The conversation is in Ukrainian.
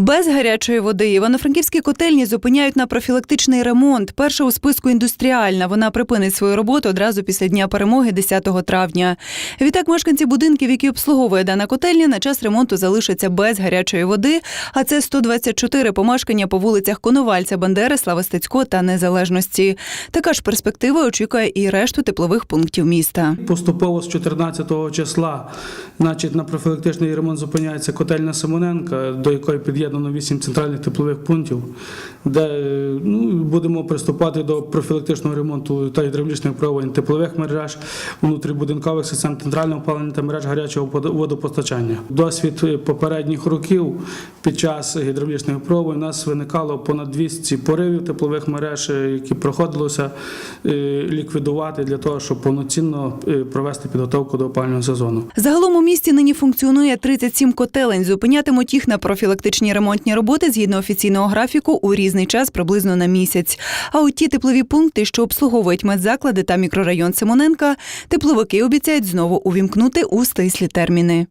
Без гарячої води івано-франківські котельні зупиняють на профілактичний ремонт. Перша у списку індустріальна. Вона припинить свою роботу одразу після дня перемоги 10 травня. Відтак, мешканці будинків, які обслуговує дана котельня, на час ремонту залишаться без гарячої води. А це 124 помешкання по вулицях Коновальця, Бандери, Слава Стецько та Незалежності. Така ж перспектива очікує і решту теплових пунктів міста. Поступово з 14 числа, значить, на профілактичний ремонт зупиняється котельня Симоненка, до якої під'єднано 8 центральних теплових пунктів, де е, ну, будемо приступати до профілактичного ремонту та гідравлічних проводів теплових мереж, внутрібудинкових систем центрального опалення та мереж гарячого водопостачання. Досвід е, попередніх років під час гідравлічних проводів у нас виникало понад 200 поривів теплових мереж, е, які проходилося ліквідувати для того, щоб повноцінно провести підготовку до опалювального сезону. Загалом у місті нині функціонує 37 котелень. Зупинятимуть їх на профілактичні ремонтні роботи згідно офіційного графіку у різний час приблизно на місяць. А от ті теплові пункти, що обслуговують медзаклади та мікрорайон Симоненка, тепловики обіцяють знову увімкнути у стислі терміни.